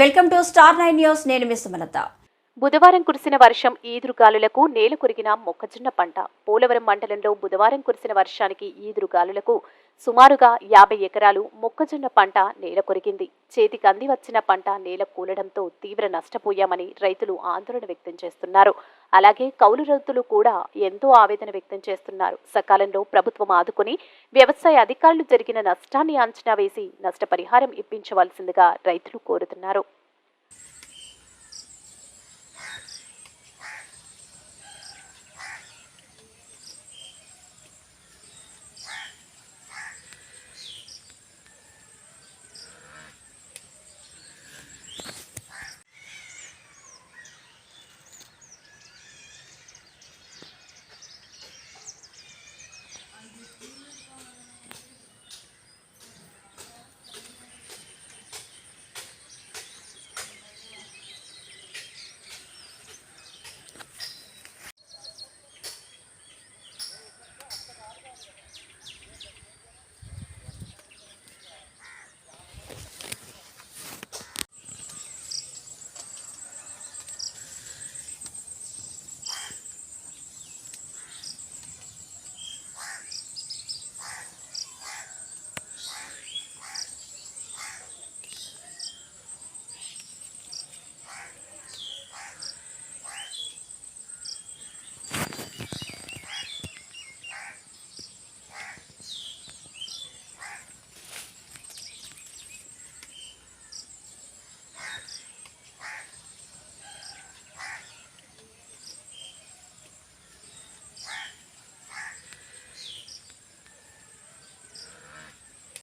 Welcome to star nine news. నేను మీ సుమలత. బుధవారం కురిసిన వర్షం ఈదురుగాలులకు నేల కొరిగిన మొక్కజొన్న పంట. పోలవరం మండలంలో బుధవారం కురిసిన వర్షానికి ఈదురుగాలులకు సుమారుగా యాభై ఎకరాలు మొక్కజొన్న పంట నేల కొరిగింది చేతికి అంది వచ్చిన పంట నేల కూలడంతో తీవ్ర నష్టపోయామని రైతులు ఆందోళన వ్యక్తం చేస్తున్నారు. అలాగే కౌలు రైతులు కూడా ఎంతో ఆవేదన వ్యక్తం చేస్తున్నారు. సకాలంలో ప్రభుత్వం ఆదుకుని వ్యవసాయ అధికారులు జరిగిన నష్టాన్ని అంచనా వేసి నష్టపరిహారం ఇప్పించవలసిందిగా రైతులు కోరుతున్నారు.